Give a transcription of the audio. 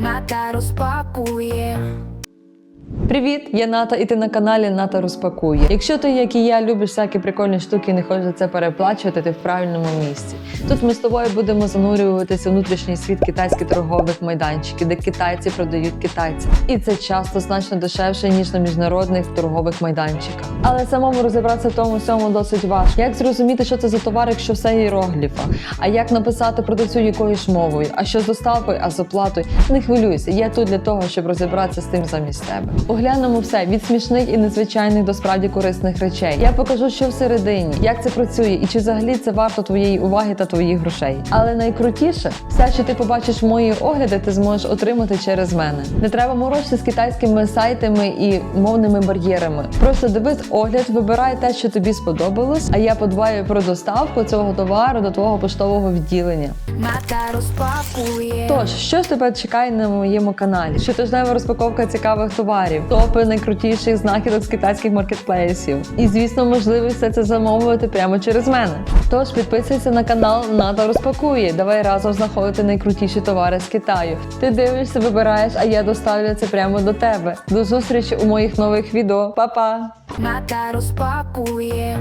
Ната розпакує. Привіт, я Ната, і ти на каналі Ната розпакує. Якщо ти, як і я, любиш всякі прикольні штуки і не хочеш це переплачувати, ти в правильному місці. Тут ми з тобою будемо занурюватися у внутрішній світ китайських торгових майданчиків, де китайці продають китайцям. І це часто значно дешевше ніж на міжнародних торгових майданчиках. Але самому розібратися в тому всьому досить важко. Як зрозуміти, що це за товар, якщо все іерогліфа? А як написати продавцю якоюсь мовою? А що з доставкою, а з оплатою? Не хвилюйся, я тут для того, щоб розібратися з тим замість тебе. Оглянемо все від смішних і незвичайних до справді корисних речей. Я покажу, що всередині, як це працює, і чи взагалі це варто твоєї уваги та твоїх грошей. Але найкрутіше, все, що ти побачиш в мої огляди, ти зможеш отримати через мене. Не треба морочити з китайськими сайтами і мовними бар'єрами. Просто дивись огляд, вибирай те, що тобі сподобалось, а я подбаю про доставку цього товару до твого поштового відділення. Тож, що ж тебе чекає на моєму каналі? Щотижнева розпаковка цікавих товарів, топи найкрутіших знахідок з китайських маркетплейсів. І, звісно, можливість все це замовити прямо через мене. Тож підписуйся на канал Ната розпакує. Давай разом знаходити найкрутіші товари з Китаю. Ти дивишся, вибираєш, а я доставлю це прямо до тебе. До зустрічі у моїх нових відео. Па-па! Ната розпакує.